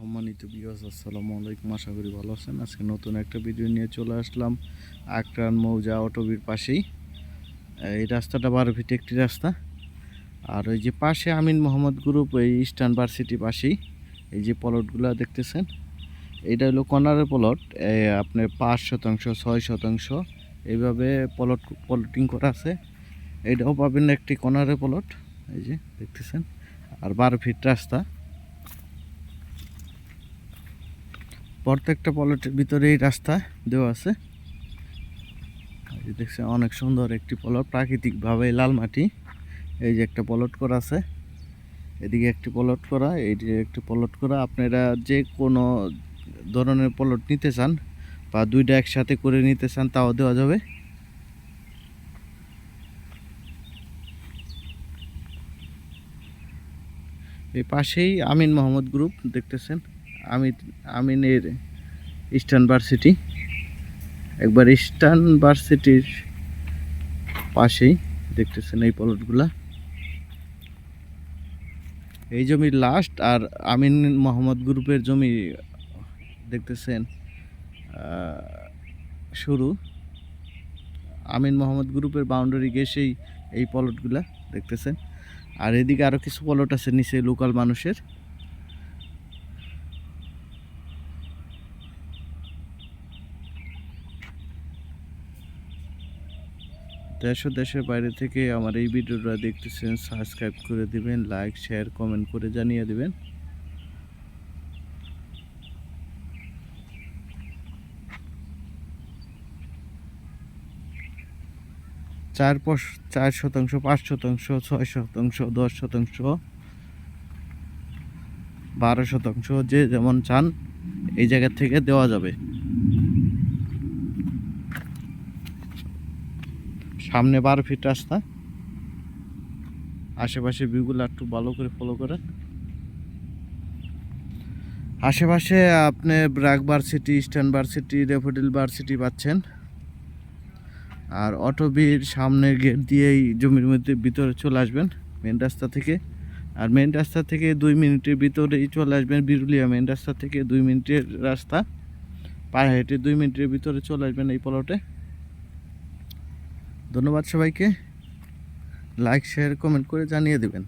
সম্মানিত বিয়াস আসসালামু আলাইকুম। আশা করি ভালো আছেন। আজকে নতুন একটা ভিডিও নিয়ে চলে আসলাম। আকরান মৌজা অটোবির পাশেই। এই রাস্তাটা বারো ফিট একটি রাস্তা। আর ওই যে পাশে আমিন মোহাম্মদ গ্রুপ এই ইস্টার্ন ভার্সিটি পাশেই। এই যে প্লটগুলো দেখতেছেন এটা হলো কর্নারের প্লট আপনার পাঁচ শতাংশ, ছয় শতাংশ এইভাবে প্লট প্লটিং করা আছে। এটাও পাবেন একটি কর্নারের প্লট এই যে দেখতেছেন, আর বারো ফিট রাস্তা। প্রত্যেকটা প্লটের ভিতরে এই রাস্তা দেওয়া আছে। দেখছেন, অনেক সুন্দর একটি প্লট প্রাকৃতিকভাবে লাল মাটি। এই যে একটা প্লট করা আছে, এদিকে একটি প্লট করা, এই যে একটি প্লট করা। আপনারা যে কোনো ধরনের প্লট নিতে চান বা দুইটা একসাথে করে নিতে চান, তাও দেওয়া যাবে। এই পাশেই আমিন মোহাম্মদ গ্রুপ দেখতেছেন? আমিন আমিনের ইস্টার্ন ভার্সিটি একবার ইস্টার্ন ভার্সিটির পাশেই দেখতেছেন এই প্লটগুলা এই জমির লাস্ট আর আমিন মোহাম্মদ গ্রুপের জমি দেখতেছেন শুরু। আমিন মোহাম্মদ গ্রুপের বাউন্ডারি গেছেই এই প্লটগুলা দেখতেছেন। আর এদিকে আরও কিছু প্লট আছে নিচে লোকাল মানুষের। দেশ দেশের বাইরে থেকে আমার এই ভিডিওটা দেখতেছেন সাবস্ক্রাইব করে দিবেন লাইক শেয়ার কমেন্ট করে জানিয়ে দিবেন। চার চার শতাংশ, পাঁচ শতাংশ, ছয় শতাংশ, দশ শতাংশ, বারো শতাংশ, যে যেমন চান, এই জায়গা থেকে দেওয়া যাবে। সামনে বারো ফিট রাস্তা। আশেপাশে ভিউগুলো একটু ভালো করে ফলো করেন। আশেপাশে আপনি BRAC varsity Eastern varsity Daffodil varsity পাচ্ছেন। আর অটোবির সামনের গেট দিয়েই জমির মধ্যে ভিতরে চলে আসবেন মেন রাস্তা থেকে। আর মেন রাস্তা থেকে দুই মিনিটের ভিতরেই চলে আসবেন বিরুলিয়া মেন রাস্তা থেকে দুই মিনিটের রাস্তা। পায়ে হেঁটে দুই মিনিটের ভিতরে চলে আসবেন এই প্লটে ধন্যবাদ সবাইকে। লাইক শেয়ার কমেন্ট করে জানিয়ে দেবেন।